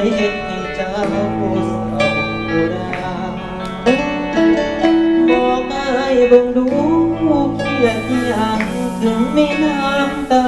thấy hết em trao vô sầu cô đa một ai bông đú kia kia hàng mi nam ta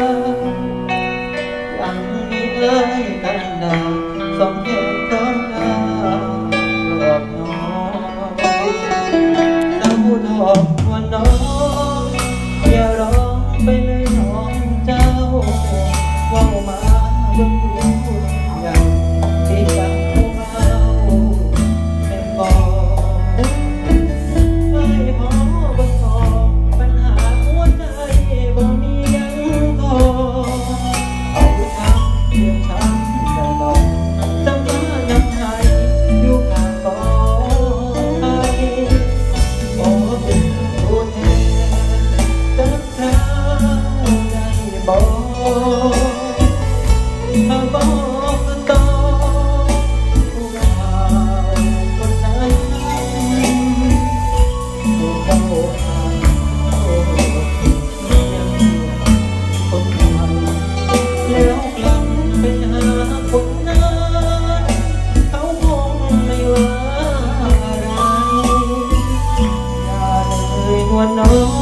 one know.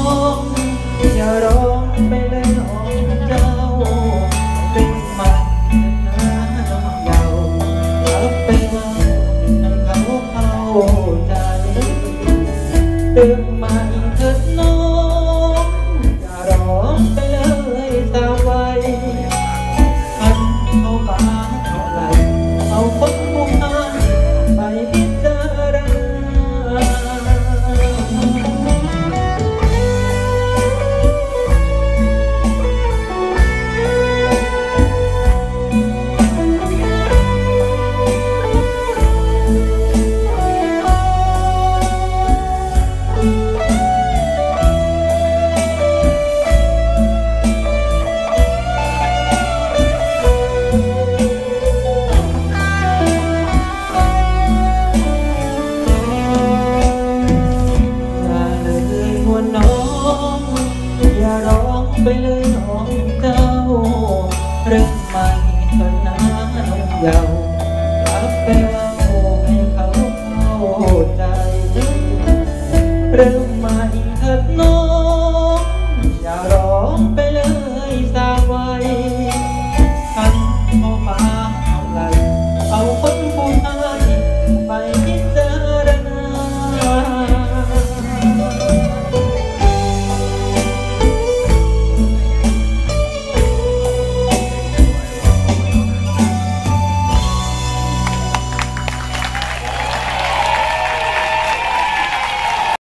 อย่าร้องไปเลยน้องเจ้าเรื่องใหม่ก็น้ำเยารับไปว่าโอ้ให้เขาเข้าใจเรื่อง